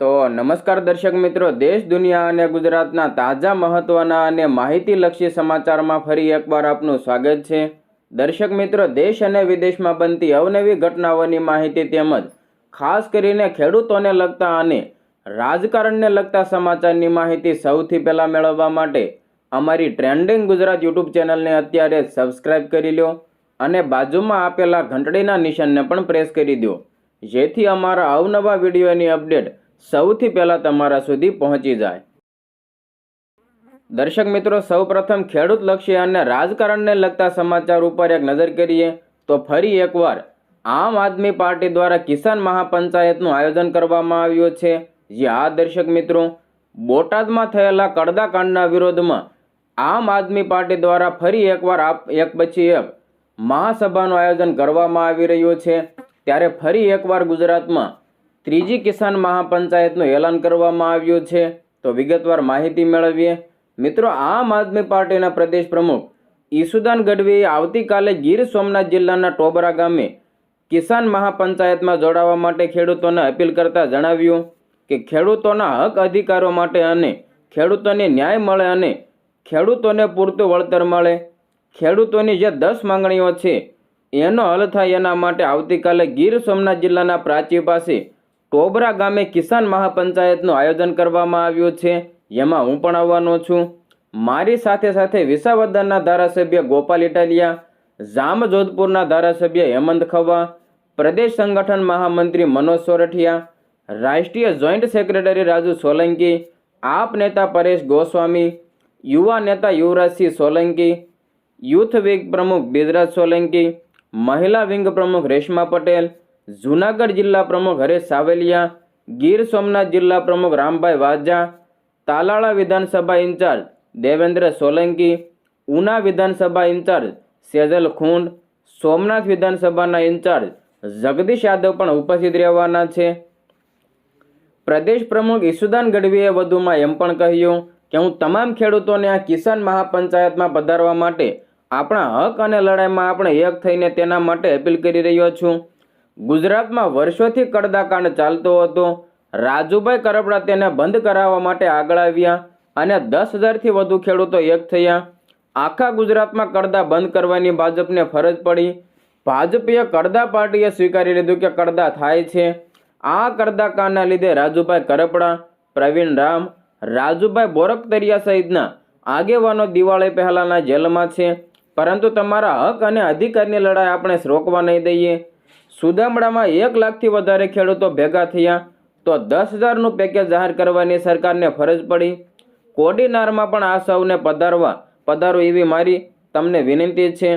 તો નમસ્કાર દર્શક મિત્રો, દેશ, દુનિયા અને ગુજરાતના તાજા મહત્વના અને માહિતીલક્ષી સમાચારમાં ફરી એકવાર આપનું સ્વાગત છે. દર્શક મિત્રો, દેશ અને વિદેશમાં બનતી અવનવી ઘટનાઓની માહિતી તેમજ ખાસ કરીને ખેડૂતોને લગતા અને રાજકારણને લગતા સમાચારની માહિતી સૌથી પહેલાં મેળવવા માટે અમારી ટ્રેન્ડિંગ ગુજરાત યુટ્યુબ ચેનલને અત્યારે સબસ્ક્રાઇબ કરી લો અને બાજુમાં આપેલા ઘંટડીના નિશાનને પણ પ્રેસ કરી દો જેથી અમારા અવનવા વિડીયોની અપડેટ સૌથી પહેલાં તમારા સુધી પહોંચી જાય. દર્શક મિત્રો, સૌપ્રથમ ખેડૂત લક્ષી અને રાજકારણને લગતા સમાચાર ઉપર એક નજર કરીએ, તો ફરી એકવાર આમ આદમી પાર્ટી દ્વારા કિસાન મહાપંચાયતનું આયોજન કરવામાં આવ્યું છે. જે આ દર્શક મિત્રો, બોટાદમાં થયેલા કડદાકાંડના વિરોધમાં આમ આદમી પાર્ટી દ્વારા ફરી એકવાર આપ, એક પછી એક મહાસભાનું આયોજન કરવામાં આવી રહ્યું છે. ત્યારે ફરી એકવાર ગુજરાતમાં ત્રીજી કિસાન મહાપંચાયતનું એલાન કરવામાં આવ્યું છે. તો વિગતવાર માહિતી મેળવીએ. મિત્રો, આમ આદમી પાર્ટીના પ્રદેશ પ્રમુખ ઈસુદાન ગઢવીએ આવતીકાલે ગીર સોમનાથ જિલ્લાના ટોબરા ગામે કિસાન મહાપંચાયતમાં જોડાવા માટે ખેડૂતોને અપીલ કરતા જણાવ્યું કે ખેડૂતોના હક અધિકારો માટે અને ખેડૂતોને ન્યાય મળે અને ખેડૂતોને પૂરતું વળતર મળે. ખેડૂતોની જે દસ માંગણીઓ છે, એનો હલ થાય એના માટે આવતીકાલે ગીર સોમનાથ જિલ્લાના પ્રાચી પાસે ટોબરા ગામે કિસાન મહાપંચાયતનું આયોજન કરવામાં આવ્યું છે. જેમાં હું પણ આવવાનો છું. મારી સાથે સાથે વિસાવદરના ધારાસભ્ય ગોપાલ ઇટાલિયા જામ જોધપુરના ધારાસભ્ય હેમંત ખવા પ્રદેશ સંગઠન મહામંત્રી મનોજ સોરઠિયા, રાષ્ટ્રીય જોઈન્ટ સેક્રેટરી રાજુ સોલંકી, આપ નેતા પરેશ ગોસ્વામી, યુવા નેતા યુવરાજસિંહ સોલંકી, યુથ વિંગ પ્રમુખ બિદરાજ સોલંકી, મહિલા વિંગ પ્રમુખ રેશમા પટેલ જૂનાગઢ જિલ્લા પ્રમુખ હરેશ સાવલિયા, ગીર સોમનાથ જિલ્લા પ્રમુખ રામભાઈ વાજા, તાલાળા વિધાનસભા ઇન્ચાર્જ દેવેન્દ્ર સોલંકી, ઉના વિધાનસભા ઇન્ચાર્જ સેજલ ખૂંડ, સોમનાથ વિધાનસભાના ઇન્ચાર્જ જગદીશ યાદવ પણ ઉપસ્થિત રહેવાના છે. પ્રદેશ પ્રમુખ ઈસુદાન ગઢવીએ વધુમાં એમ પણ કહ્યું કે હું તમામ ખેડૂતોને આ કિસાન મહાપંચાયતમાં પધારવા માટે આપણા હક અને લડાઈમાં આપણે એક થઈને તેના માટે અપીલ કરી રહ્યો છું. ગુજરાતમાં વર્ષોથી કડદાકાંડ ચાલતો હતો. રાજુભાઈ કરપડા તેને બંધ કરાવવા માટે આગળ આવ્યા અને દસ હજારથી વધુ ખેડૂતો એક થયા. આખા ગુજરાતમાં કડદા બંધ કરવાની ભાજપને ફરજ પડી. ભાજપીય કડદા પાર્ટીએ સ્વીકારી લીધું કે કડદા થાય છે. આ કડદા કાંડના લીધે રાજુભાઈ કરપડા, પ્રવીણ રામ, રાજુભાઈ બોરકતરિયા સહિતના આગેવાનો દિવાળી પહેલાંના જેલમાં છે. પરંતુ તમારા હક અને અધિકારની લડાઈ આપણે રોકવા નહીં દઈએ. સુદામડામાં એક લાખથી વધારે ખેડૂતો ભેગા થયા તો દસ હજારનું પેકેજ જાહેર કરવાની સરકારને ફરજ પડી. કોડીનારમાં પણ આ સૌને પધારવા પધારો એવી મારી તમને વિનંતી છે.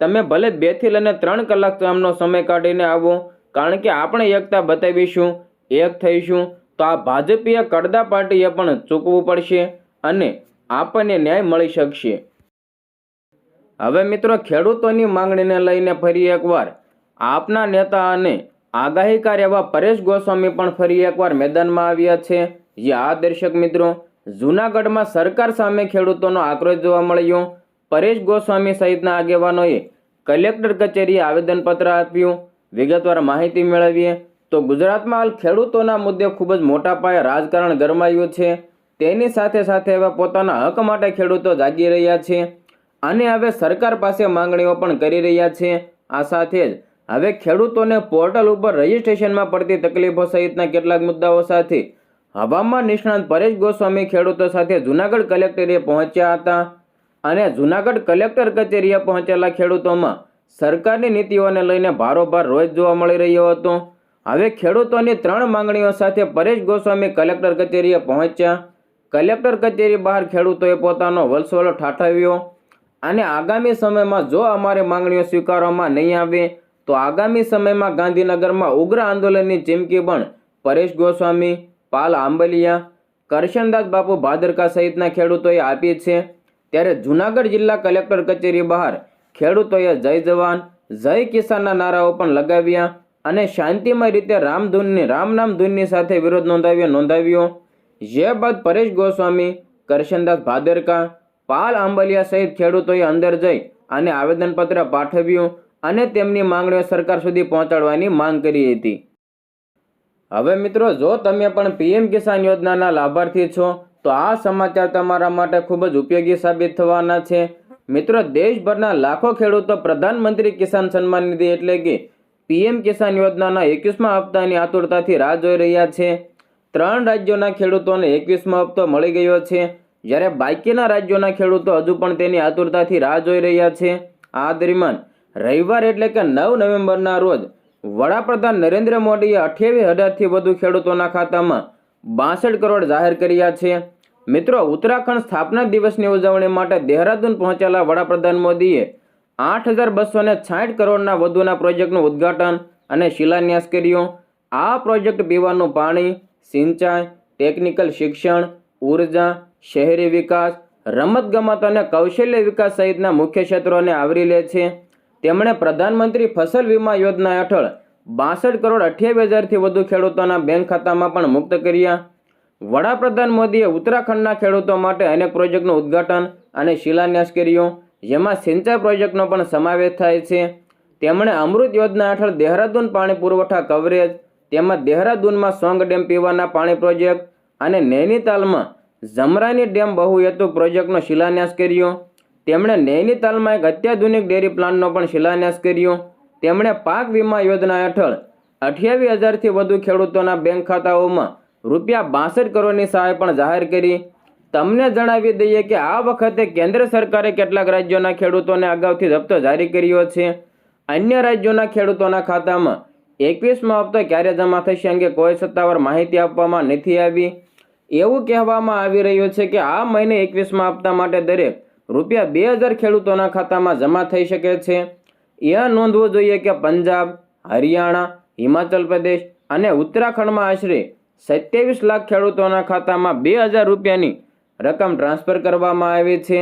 તમે ભલે બેથી લઈને ત્રણ કલાક આમનો સમય કાઢીને આવો, કારણ કે આપણે એકતા બતાવીશું, એક થઈશું, તો આ ભાજપીય કડદા પાર્ટીએ પણ ચૂકવું પડશે અને આપણને ન્યાય મળી શકશે. હવે મિત્રો ખેડૂતોની માંગણીને લઈને ફરી એકવાર આપના નેતા અને આગાહીકાર એવા પરેશ ગોસ્વામી પણ ફરી એકવાર મેદાનમાં આવ્યા છે. જે આ દર્શક મિત્રો, જૂનાગઢમાં સરકાર સામે ખેડૂતોનો આક્રોશ જોવા મળ્યો. પરેશ ગોસ્વામી સહિતના આગેવાનોએ કલેક્ટર કચેરીએ આવેદનપત્ર આપ્યું. વિગતવાર માહિતી મેળવીએ તો ગુજરાતમાં હાલ ખેડૂતોના મુદ્દે ખૂબ જ મોટા પાયે રાજકારણ ગરમાયું છે. તેની સાથે સાથે હવે પોતાના હક માટે ખેડૂતો જાગી રહ્યા છે. અને હવે સરકાર પાસે માંગણીઓ પણ કરી રહ્યા છે. આ સાથે જ હવે ખેડૂતોને પોર્ટલ ઉપર રજીસ્ટ્રેશનમાં પડતી તકલીફો સહિતના કેટલાક મુદ્દાઓ સાથે હવામાન નિષ્ણાંત પરેશ ગોસ્વામી ખેડૂતો સાથે જૂનાગઢ કલેક્ટરે પહોંચ્યા હતા અને જૂનાગઢ કલેક્ટર કચેરીએ પહોંચેલા ખેડૂતોમાં સરકારની નીતિઓને લઈને ભારોભાર રોજ જોવા મળી રહ્યો હતો. હવે ખેડૂતોની ત્રણ માંગણીઓ સાથે પરેશ ગોસ્વામી કલેક્ટર કચેરીએ પહોંચ્યા. કલેક્ટર કચેરી બહાર ખેડૂતોએ પોતાનો વલસોલો ઠાઠવ્યો અને આગામી સમયમાં જો અમારી માંગણીઓ સ્વીકારવામાં નહીં આવે તો આગામી સમયમાં ગાંધીનગરમાં ઉગ્ર આંદોલનની ચીમકી પણ પરેશ ગોસ્વામી, પાલ આંબલિયા, કરશનદાસ બાપુ ભાદરકા સહિતના ખેડૂતોએ આપી છે. ત્યારે જૂનાગઢ જિલ્લા કલેક્ટર કચેરી બહાર ખેડૂતોએ જય જવાન, જય કિસાનના નારાઓ પણ લગાવ્યા અને શાંતિમય રીતે રામધૂનની રામનામ ધૂનની સાથે વિરોધ નોંધાવ્યો નોંધાવ્યો. જે બાદ પરેશ ગોસ્વામી, કરશનદાસ ભાદરકા, પાલ આંબલિયા સહિત ખેડૂતોએ અંદર જઈ અને આવેદનપત્ર પાઠવ્યું. અને તેમની માંગણીઓ સરકાર સુધી પહોંચાડવાની માંગ કરી હતી. હવે મિત્રો, જો તમે પણ પીએમ કિસાન યોજનાના લાભાર્થી છો, તો આ સમાચાર તમારા માટે ખૂબ જ ઉપયોગી સાબિત થવાના છે. મિત્રો, દેશભરના લાખો ખેડૂતો પ્રધાનમંત્રી કિસાન સન્માન નિધિ એટલે કે પીએમ કિસાન યોજનાના એકવીસમા હપ્તાની આતુરતાથી રાહ જોઈ રહ્યા છે. ત્રણ રાજ્યોના ખેડૂતોને એકવીસમો હપ્તો મળી ગયો છે. જ્યારે બાકીના રાજ્યોના ખેડૂતો હજુ પણ તેની આતુરતાથી રાહ જોઈ રહ્યા છે. આ દરમિયાન રવિવાર એટલે કે નવ નવેમ્બરના રોજ વડાપ્રધાન નરેન્દ્ર મોદીએ અઠ્યાવીસ હજારથી વધુ ખેડૂતોના ખાતામાં બાસઠ કરોડ જાહેર કર્યા છે. મિત્રો, ઉત્તરાખંડ સ્થાપના દિવસની ઉજવણી માટે દહેરાદૂન પહોંચેલા વડાપ્રધાન મોદીએ આઠ હજાર બસો ને છાઠ કરોડના વધુના પ્રોજેક્ટનું ઉદ્ઘાટન અને શિલાન્યાસ કર્યો. આ પ્રોજેક્ટ પીવાનું પાણી, સિંચાઈ, ટેકનિકલ શિક્ષણ, ઊર્જા, શહેરી વિકાસ, રમતગમત અને કૌશલ્ય વિકાસ સહિતના મુખ્ય ક્ષેત્રોને આવરી લે છે. તેમણે પ્રધાનમંત્રી ફસલ વીમા યોજના હેઠળ બાસઠ કરોડ અઠ્યાવીસ હજારથી વધુ ખેડૂતોના બેંક ખાતામાં પણ મુક્ત કર્યા. વડાપ્રધાન મોદીએ ઉત્તરાખંડના ખેડૂતો માટે અનેક પ્રોજેક્ટનું ઉદ્ઘાટન અને શિલાન્યાસ કર્યો. જેમાં સિંચાઈ પ્રોજેક્ટનો પણ સમાવેશ થાય છે. તેમણે અમૃત યોજના હેઠળ દેહરાદૂન પાણી પુરવઠા કવરેજ, તેમજ દેહરાદૂનમાં સોંગ ડેમ પીવાના પાણી પ્રોજેક્ટ અને નૈનીતાલમાં જમરાની ડેમ બહુહેતુક પ્રોજેક્ટનો શિલાન્યાસ કર્યો. તેમણે નૈનીતાલમાં એક અત્યાધુનિક ડેરી પ્લાન્ટનો પણ શિલાન્યાસ કર્યો. તેમણે પાક વીમા યોજના હેઠળ અઠ્યાવીસ હજારથી વધુ ખેડૂતોના બેંક ખાતાઓમાં રૂપિયા બાસઠ કરોડની સહાય પણ જાહેર કરી. તમને જણાવી દઈએ કે આ વખતે કેન્દ્ર સરકારે કેટલાક રાજ્યોના ખેડૂતોને અગાઉથી હપ્તો જારી કર્યો છે. અન્ય રાજ્યોના ખેડૂતોના ખાતામાં એકવીસમો હપ્તો ક્યારે જમા થશે અંગે કોઈ સત્તાવાર માહિતી આપવામાં નથી આવી. એવું કહેવામાં આવી રહ્યું છે કે આ મહિને એકવીસમા હપ્તા માટે દરેક રૂપિયા બે હજાર ખેડૂતોના ખાતામાં જમા થઈ શકે છે. એ નોંધવું જોઈએ કે પંજાબ, હરિયાણા, હિમાચલ પ્રદેશ અને ઉત્તરાખંડમાં આશરે સત્યાવીસ લાખ ખેડૂતોના ખાતામાં બે હજાર રૂપિયાની રકમ ટ્રાન્સફર કરવામાં આવી છે.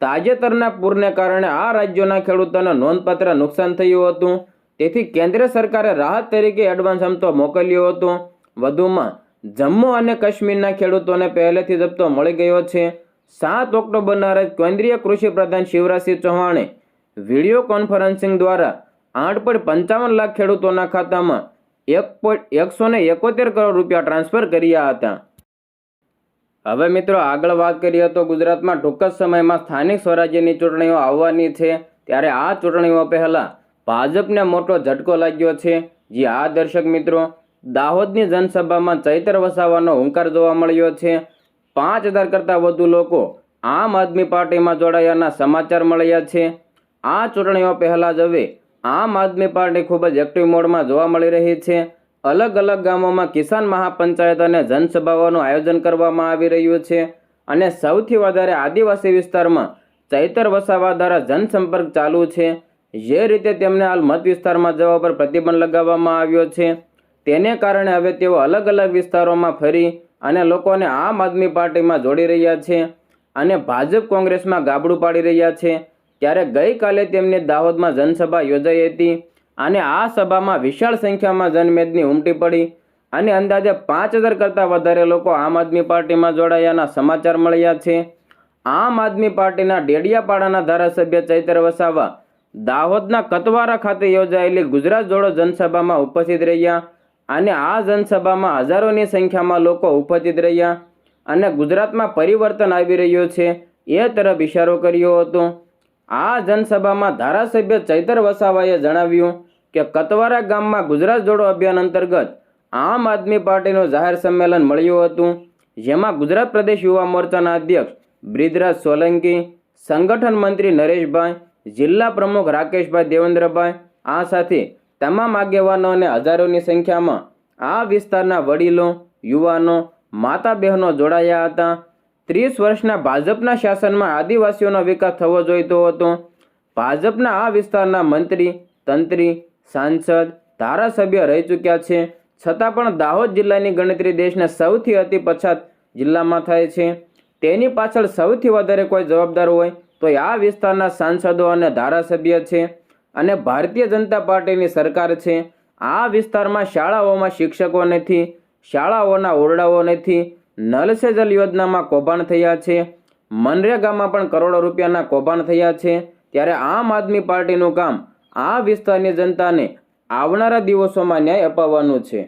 તાજેતરના પૂરને કારણે આ રાજ્યોના ખેડૂતોને નોંધપાત્ર નુકસાન થયું હતું. તેથી કેન્દ્ર સરકારે રાહત તરીકે એડવાન્સ હમતો મોકલ્યો હતો. વધુમાં જમ્મુ અને કાશ્મીરના ખેડૂતોને પહેલેથી જ હપ્તો મળી ગયો છે. સાત ઓક્ટોબરના રોજ કેન્દ્રીય કૃષિ પ્રધાન શિવરાજસિંહ ચૌહાણે વીડિયો કોન્ફરન્સિંગ દ્વારા આઠ પોઈન્ટ પંચાવન લાખ ખેડૂતોના ખાતામાં એક પોઈન્ટ એકસો ને એકોતેર કરોડ રૂપિયા ટ્રાન્સફર કર્યા હતા. હવે મિત્રો આગળ વાત કરીએ તો ગુજરાતમાં ટૂંક જ સમયમાં સ્થાનિક સ્વરાજ્યની ચૂંટણીઓ આવવાની છે. ત્યારે આ ચૂંટણીઓ પહેલાં ભાજપને મોટો ઝટકો લાગ્યો છે. જે આ દર્શક મિત્રો, દાહોદની જનસભામાં ચૈતર વસાવાનો હુંકાર જોવા મળ્યો છે. પાંચ હજાર કરતાં વધુ લોકો આમ આદમી પાર્ટીમાં જોડાયાના સમાચાર મળ્યા છે. આ ચૂંટણીઓ પહેલાં જ હવે આમ આદમી પાર્ટી ખૂબ જ એક્ટિવ મોડમાં જોવા મળી રહી છે. અલગ અલગ ગામોમાં કિસાન મહાપંચાયત અને જનસભાઓનું આયોજન કરવામાં આવી રહ્યું છે અને સૌથી વધારે આદિવાસી વિસ્તારમાં ચૈતર વસાવા દ્વારા જનસંપર્ક ચાલુ છે. જે રીતે તેમને હાલ મત વિસ્તારમાં જવા પર પ્રતિબંધ લગાવવામાં આવ્યો છે. તેને કારણે હવે તેઓ અલગ અલગ વિસ્તારોમાં ફરી અને લોકોને આમ આદમી પાર્ટીમાં જોડી રહ્યા છે અને ભાજપ કોંગ્રેસમાં ગાબડું પાડી રહ્યા છે. ત્યારે ગઈકાલે તેમની દાહોદમાં જનસભા યોજાઈ હતી અને આ સભામાં વિશાળ સંખ્યામાં જનમેદની ઉમટી પડી અને અંદાજે પાંચ હજાર કરતાં વધારે લોકો આમ આદમી પાર્ટીમાં જોડાયાના સમાચાર મળ્યા છે. આમ આદમી પાર્ટીના ડેડિયાપાડાના ધારાસભ્ય ચૈતર વસાવા દાહોદના કતવારા ખાતે યોજાયેલી ગુજરાત જોડો જનસભામાં ઉપસ્થિત રહ્યા અને આ જનસભામાં હજારોની સંખ્યામાં લોકો ઉપસ્થિત રહ્યા અને ગુજરાતમાં પરિવર્તન આવી રહ્યું છે, એ તરફ ઇશારો કર્યો હતો. આ જનસભામાં ધારાસભ્ય ચૈતર વસાવાએ જણાવ્યું કે કતવારા ગામમાં ગુજરાત જોડો અભિયાન અંતર્ગત આમ આદમી પાર્ટીનું જાહેર સંમેલન મળ્યું હતું, જેમાં ગુજરાત પ્રદેશ યુવા મોરચાના અધ્યક્ષ બ્રિદરાજ સોલંકી, સંગઠન મંત્રી નરેશભાઈ, જિલ્લા પ્રમુખ રાકેશભાઈ દેવેન્દ્રભાઈ, આ સાથે તમામ આગેવાનો અને હજારોની સંખ્યામાં આ વિસ્તારના વડીલો, યુવાનો માતા બહેનો જોડાયા હતા. ત્રીસ વર્ષના ભાજપના શાસનમાં આદિવાસીઓનો વિકાસ થવો જોઈતો હતો. ભાજપના આ વિસ્તારના મંત્રી, તંત્રી, સાંસદ, ધારાસભ્ય રહી ચૂક્યા છે. છતાં પણ દાહોદ જિલ્લાની ગણતરી દેશના સૌથી અતિ પછાત જિલ્લામાં થાય છે. તેની પાછળ સૌથી વધારે કોઈ જવાબદાર હોય તો આ વિસ્તારના સાંસદો અને ધારાસભ્ય છે. અને ભારતીય જનતા પાર્ટીની સરકાર છે. આ વિસ્તારમાં શાળાઓમાં શિક્ષકો નથી, શાળાઓના ઓરડાઓ નથી નલ સે જલ યોજનામાં કૌભાંડ થયા છે. મનરેગામાં પણ કરોડો રૂપિયાના કૌભાંડ થયા છે. ત્યારે આમ આદમી પાર્ટીનું કામ આ વિસ્તારની જનતાને આવનારા દિવસોમાં ન્યાય અપાવવાનું છે.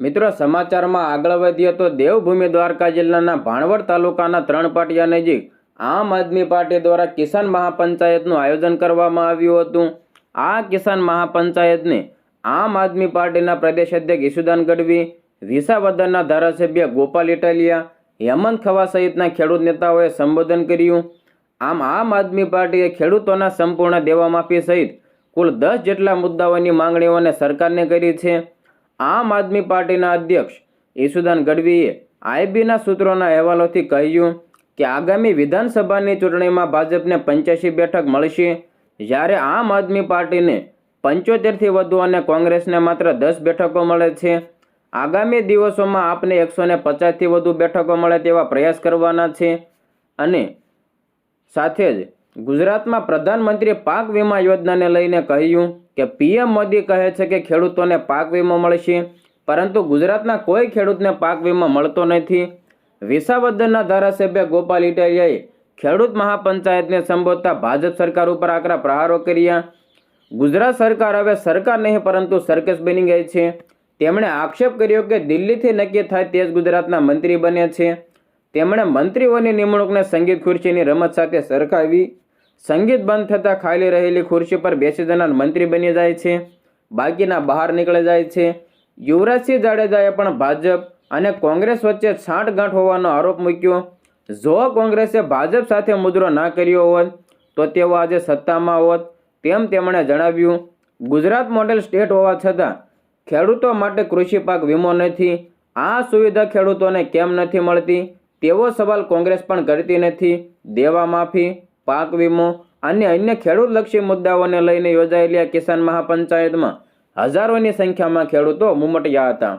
મિત્રો, સમાચારમાં આગળ વધીએ તો દેવભૂમિ દ્વારકા જિલ્લાના ભાણવડ તાલુકાના ત્રણ પાટિયા નજીક આમ આદમી પાર્ટી દ્વારા કિસાન મહાપંચાયતનું આયોજન કરવામાં આવ્યું હતું. આ કિસાન મહાપંચાયતને આમ આદમી પાર્ટીના પ્રદેશ અધ્યક્ષ ઈસુદાન ગઢવી, વિસાવદરના ધારાસભ્ય ગોપાલ ઇટાલિયા, હેમંત ખવા સહિતના ખેડૂત નેતાઓએ સંબોધન કર્યું. આમ આમ આદમી પાર્ટીએ ખેડૂતોના સંપૂર્ણ દેવામાફી સહિત કુલ દસ જેટલા મુદ્દાઓની માંગણીઓને સરકારને કરી છે. આમ આદમી પાર્ટીના અધ્યક્ષ ઈશુદાન ગઢવીએ આઈબીના સૂત્રોના અહેવાલોથી કહ્યું કે આગામી વિધાનસભાની ચૂંટણીમાં ભાજપને પંચ્યાસી બેઠક મળશે, જ્યારે આમ આદમી પાર્ટીને પંચોતેરથી વધુ અને કોંગ્રેસને માત્ર દસ બેઠકો મળે છે. આગામી દિવસોમાં આપને એકસો ને પચાસથી વધુ બેઠકો મળે તેવા પ્રયાસ કરવાના છે. અને સાથે જ ગુજરાતમાં પ્રધાનમંત્રી પાક વીમા યોજનાને લઈને કહ્યું કે પીએમ મોદી કહે છે કે ખેડૂતોને પાક વીમો મળશે, પરંતુ ગુજરાતના કોઈ ખેડૂતને પાક વીમો મળતો નથી. વિસાવદરના ધારાસભ્ય ગોપાલ ઇટાલિયાએ ખેડૂત મહાપંચાયતને સંબોધતા ભાજપ સરકાર ઉપર આકરા પ્રહારો કર્યા. ગુજરાત સરકાર હવે સરકાર નહીં, પરંતુ સર્કસ બની ગઈ છે. તેમણે આક્ષેપ કર્યો કે દિલ્હીથી નક્કી થાય તે જ ગુજરાતના મંત્રી બને છે. તેમણે મંત્રીઓની નિમણૂકને સંગીત ખુરશીની રમત સાથે સરખાવી. સંગીત બંધ થતાં ખાલી રહેલી ખુરશી પર બેસી જનાર મંત્રી બની જાય છે. બાકીના બહાર નીકળી જાય છે. યુવરાજસિંહ જાડેજાએ પણ ભાજપ અને કોંગ્રેસ વચ્ચે છાંટગાંઠ હોવાનો આરોપ મૂક્યો. જો કોંગ્રેસે ભાજપ સાથે મુદ્રો ના કર્યો હોત, તો તેઓ આજે સત્તામાં હોત તેમ તેમણે જણાવ્યું. ગુજરાત મોડેલ સ્ટેટ હોવા છતાં ખેડૂતો માટે કૃષિ પાક વીમો નથી. આ સુવિધા ખેડૂતોને કેમ નથી મળતી? તેવો સવાલ કોંગ્રેસ પણ કરતી નથી. દેવા માફી, પાક વીમો અને અન્ય ખેડૂતલક્ષી મુદ્દાઓને લઈને યોજાયેલી આ કિસાન મહાપંચાયતમાં હજારોની સંખ્યામાં ખેડૂતો મુમટ્યા હતા.